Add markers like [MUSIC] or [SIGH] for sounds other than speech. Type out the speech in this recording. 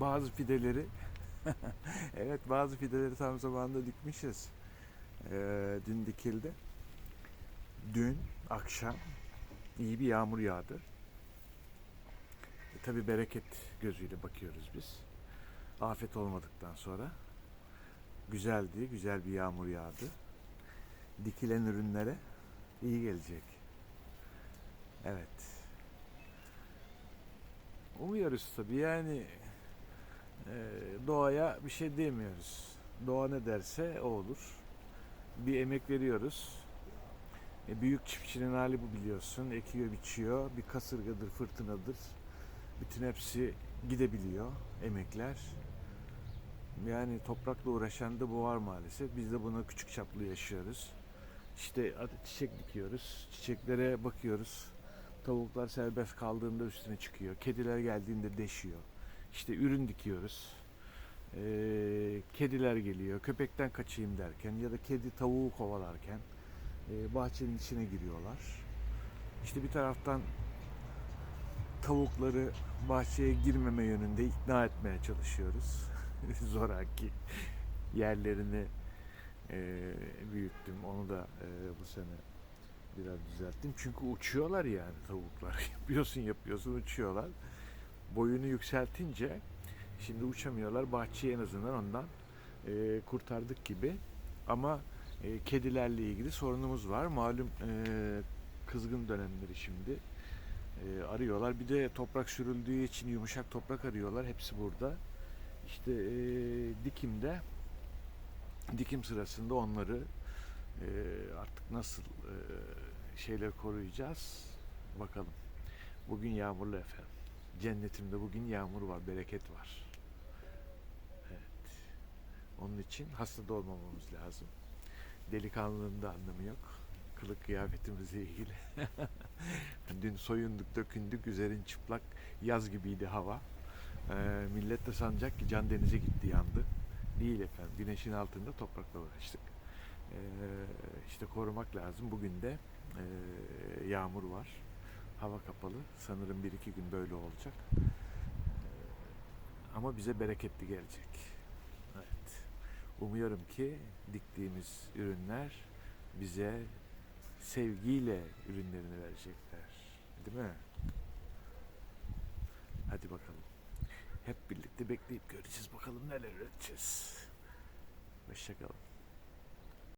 bazı fideleri [LAUGHS] evet bazı fideleri tam zamanında dikmişiz. Ee, dün dikildi. Dün akşam iyi bir yağmur yağdı. E, Tabi bereket gözüyle bakıyoruz biz. Afet olmadıktan sonra güzeldi, güzel bir yağmur yağdı. Dikilen ürünlere iyi gelecek. Evet. Umuyoruz tabii yani doğaya bir şey demiyoruz. Doğa ne derse o olur. Bir emek veriyoruz. E, büyük çiftçinin hali bu biliyorsun. Ekiyor, biçiyor. Bir kasırgadır, fırtınadır. Bütün hepsi gidebiliyor emekler. Yani toprakla uğraşan da bu var maalesef. Biz de bunu küçük çaplı yaşıyoruz. İşte çiçek dikiyoruz. Çiçeklere bakıyoruz. Tavuklar serbest kaldığında üstüne çıkıyor. Kediler geldiğinde deşiyor. İşte ürün dikiyoruz. Ee, kediler geliyor. Köpekten kaçayım derken ya da kedi tavuğu kovalarken e, bahçenin içine giriyorlar. İşte bir taraftan tavukları bahçeye girmeme yönünde ikna etmeye çalışıyoruz. [LAUGHS] Zoraki yerlerini e, büyüttüm. Onu da e, bu sene biraz düzelttim. Çünkü uçuyorlar yani tavuklar. [LAUGHS] Yapıyorsun yapıyorsun uçuyorlar. Boyunu yükseltince şimdi uçamıyorlar. Bahçeyi en azından ondan e, kurtardık gibi. Ama e, kedilerle ilgili sorunumuz var. Malum e, kızgın dönemleri şimdi. E, arıyorlar. Bir de toprak sürüldüğü için yumuşak toprak arıyorlar. Hepsi burada. İşte e, dikimde dikim sırasında onları e, artık nasıl e, şeyler koruyacağız bakalım. Bugün yağmurlu efendim. Cennetimde bugün yağmur var, bereket var. Evet. Onun için hasta da olmamamız lazım. Delikanlılığın da anlamı yok. Kılık kıyafetimizle ilgili. [LAUGHS] Dün soyunduk, dökündük, üzerin çıplak. Yaz gibiydi hava. Ee, millet de sanacak ki can denize gitti yandı. Değil efendim. Güneşin altında toprakla uğraştık. Ee, işte korumak lazım. Bugün de e, yağmur var. Hava kapalı. Sanırım bir iki gün böyle olacak. Ee, ama bize bereketli gelecek. Evet. Umuyorum ki diktiğimiz ürünler bize sevgiyle ürünlerini verecekler. Değil mi? Hadi bakalım. Hep birlikte bekleyip göreceğiz bakalım neler üreteceğiz. Hoşçakalın.